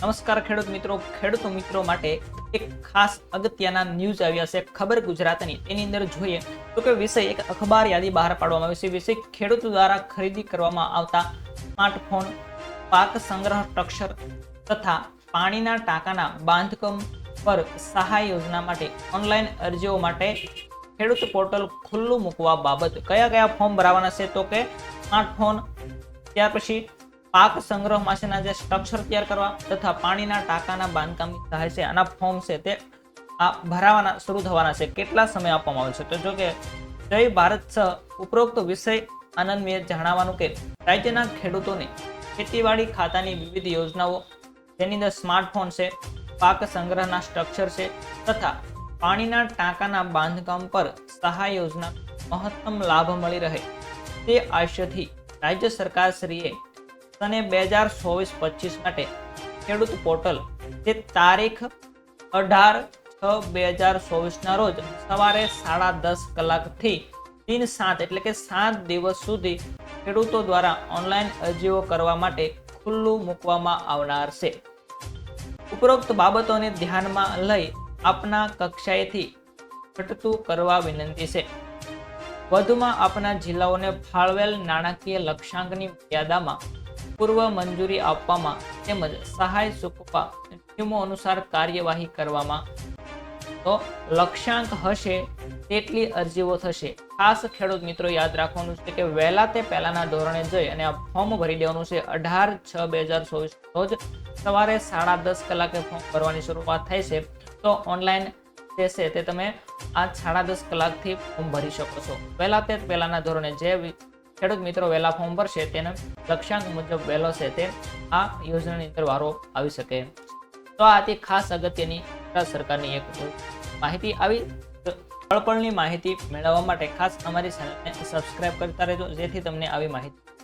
નમસ્કાર ખેડૂત મિત્રો ખેડૂત મિત્રો માટે એક ખાસ અગત્યના ન્યૂઝ આવ્યા છે, ખબર ગુજરાતની. એની અંદર જોઈએ તો કે વિષય એક અખબાર યાદી બહાર પાડવામાં આવી છે, વિષય ખેડૂત દ્વારા ખરીદી કરવામાં આવતા સ્માર્ટફોન પાક સંગ્રહ સ્ટ્રક્ચર તથા પાણીના ટાંકાના બાંધકામ પર સહાય યોજના માટે ઓનલાઈન અરજીઓ માટે ખેડૂત પોર્ટલ ખુલ્લું મૂકવા બાબત. કયા કયા ફોર્મ ભરાવાના છે તો કે સ્માર્ટફોન ત્યાર પછી પાક સંગ્રહ માટેના જે સ્ટ્રક્ચર તૈયાર કરવા તથા પાણીના ટાંકાના બાંધકામની સહાય છે, આના ફોર્મ છે તે આ ભરાવાના શરૂ થવાના છે. કેટલા સમય આપવામાં આવે છે? તો જો કે જય ભારત સહ ઉપરોક્ત વિષય આનંદ મેં જણાવવાનું કે રાજ્યના ખેડૂતોને ખેતીવાડી ખાતાની વિવિધ યોજનાઓ, જેની અંદર સ્માર્ટફોન છે, પાક સંગ્રહના સ્ટ્રક્ચર છે તથા પાણીના ટાંકાના બાંધકામ પર સહાય યોજના મહત્તમ લાભ મળી રહે તે આશયથી રાજ્ય સરકાર સને બે હજાર ચોવીસ પચીસ માટે ખેડૂત પોર્ટલ જે તારીખ અઢાર છ બે હજાર ચોવીસના રોજ સવારે સાડા દસ કલાકથી તીન સાત એટલે કે સાત દિવસ સુધી ખેડૂતો દ્વારા ઓનલાઈન અરજીઓ કરવા માટે ખુલ્લું મૂકવામાં આવનાર છે. ઉપરોક્ત બાબતોને ધ્યાનમાં લઈ આપના કક્ષાએથી ઘટતું કરવા વિનંતી છે. વધુમાં આપના જિલ્લાઓને ફાળવેલ નાણાકીય લક્ષ્યાંકની મર્યાદામાં પૂર્વ મંજૂરી આપવામાં તેમજ સહાય ચૂકવવા નિયમો અનુસાર કાર્યવાહી કરવામાં તો લક્ષ્યાંક હશે તેટલી અરજીઓ થશે. ખાસ ખેડૂત મિત્રો યાદ રાખવાનું છે કે વહેલા તે પહેલાના ધોરણે જઈ અને આ ફોર્મ ભરી દેવાનું છે અઢાર છ બે હજાર ચોવીસ રોજ. સવારે સાડા દસ કલાકે ફોર્મ ભરવાની શરૂઆત થાય છે. તો ઓનલાઈન જે છે તે તમે આ સાડા દસ કલાકથી ફોર્મ ભરી શકો છો. પહેલા તે પહેલાના ધોરણે જે ખેડૂત મિત્રો, વહેલા ફોર્મ ભરશે તેને લક્ષ્યાંક મુજબ વહેલો છે તે આ યોજનાની અંદર વારો આવી શકે. તો આ હતી ખાસ અગત્યની ગુજરાત સરકારની એક માહિતી. આવી પળપળની માહિતી મેળવવા માટે ખાસ અમારી ચેનલને સબસ્ક્રાઇબ કરતા રહેજો, જેથી તમને આવી માહિતી